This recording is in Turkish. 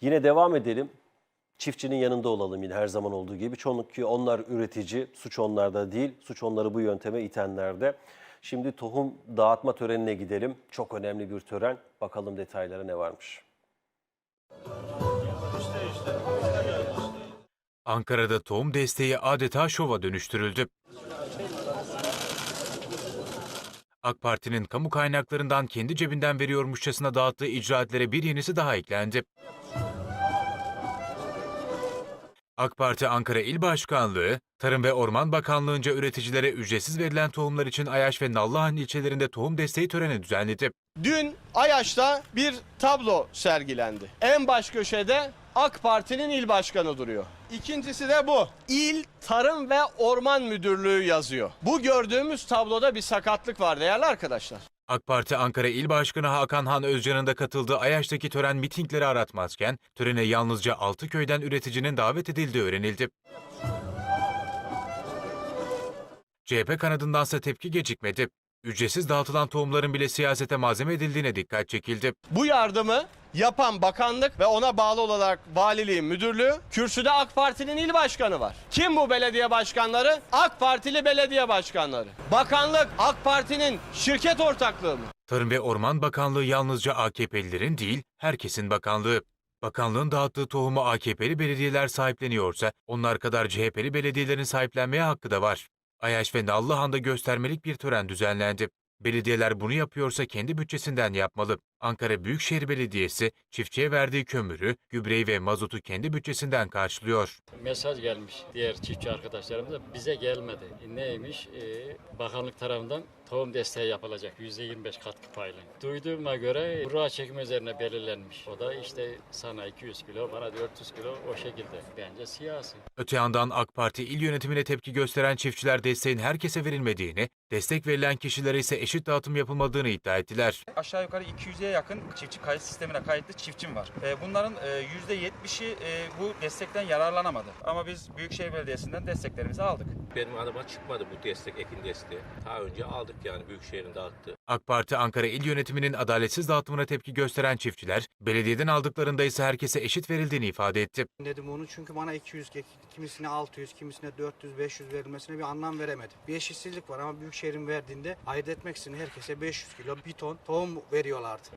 Yine devam edelim. Çiftçinin yanında olalım yine her zaman olduğu gibi. Çoğunlukla onlar üretici, suç onlarda değil. Suç onları bu yönteme itenlerde. Şimdi tohum dağıtma törenine gidelim. Çok önemli bir tören. Bakalım detaylara ne varmış. Ankara'da tohum desteği adeta şova dönüştürüldü. AK Parti'nin kamu kaynaklarından kendi cebinden veriyormuşçasına dağıttığı icraatlere bir yenisi daha eklendi. AK Parti Ankara İl Başkanlığı, Tarım ve Orman Bakanlığı'nca üreticilere ücretsiz verilen tohumlar için Ayaş ve Nallıhan ilçelerinde tohum desteği töreni düzenledi. Dün Ayaş'ta bir tablo sergilendi. En baş köşede AK Parti'nin il başkanı duruyor. İkincisi de bu. İl Tarım ve Orman Müdürlüğü yazıyor. Bu gördüğümüz tabloda bir sakatlık var değerli arkadaşlar. AK Parti Ankara İl Başkanı Hakan Han Özcan'ın da katıldığı Ayaş'taki tören mitingleri aratmazken, törene yalnızca 6 köyden üreticinin davet edildiği öğrenildi. CHP kanadındansa tepki gecikmedi. Ücretsiz dağıtılan tohumların bile siyasete malzeme edildiğine dikkat çekildi. Bu yardımı yapan bakanlık ve ona bağlı olarak valiliğin müdürlüğü, kürsüde AK Parti'nin il başkanı var. Kim bu belediye başkanları? AK Partili belediye başkanları. Bakanlık AK Parti'nin şirket ortaklığı mı? Tarım ve Orman Bakanlığı yalnızca AKP'lilerin değil, herkesin bakanlığı. Bakanlığın dağıttığı tohumu AKP'li belediyeler sahipleniyorsa, onlar kadar CHP'li belediyelerin sahiplenmeye hakkı da var. Ayaş ve Nallıhan'da göstermelik bir tören düzenlendi. Belediyeler bunu yapıyorsa kendi bütçesinden yapmalı. Ankara Büyükşehir Belediyesi çiftçiye verdiği kömürü, gübreyi ve mazotu kendi bütçesinden karşılıyor. mesaj gelmiş diğer çiftçi arkadaşlarımıza bize gelmedi. Neymiş? Ee, bakanlık tarafından tohum desteği yapılacak %25 katkı payla. Duyduğuma göre kura çekimi üzerine belirlenmiş. O da işte sana 200 kilo, bana 400 kilo o şekilde. Bence siyasi. Öte yandan AK Parti il yönetimine tepki gösteren çiftçiler desteğin herkese verilmediğini, destek verilen kişilere ise eşit dağıtım yapılmadığını iddia ettiler. Aşağı yukarı 200'e yakın çiftçi kayıt sistemine kayıtlı çiftçim var. E, Bunların e, %70'i e, bu destekten yararlanamadı. Ama biz Büyükşehir Belediyesi'nden desteklerimizi aldık. Benim adıma çıkmadı bu destek, ekin desteği. Daha önce aldık yani Büyükşehir'in dağıttığı. AK Parti Ankara İl Yönetiminin adaletsiz dağıtımına tepki gösteren çiftçiler, belediyeden aldıklarında ise herkese eşit verildiğini ifade etti. Dedim onu çünkü bana 200, kimisine 600, kimisine 400, 500 verilmesine bir anlam veremedim. Bir eşitsizlik var ama Büyükşehir'in verdiğinde ayırt etmek için herkese 500 kilo bir ton tohum veriyorlardı.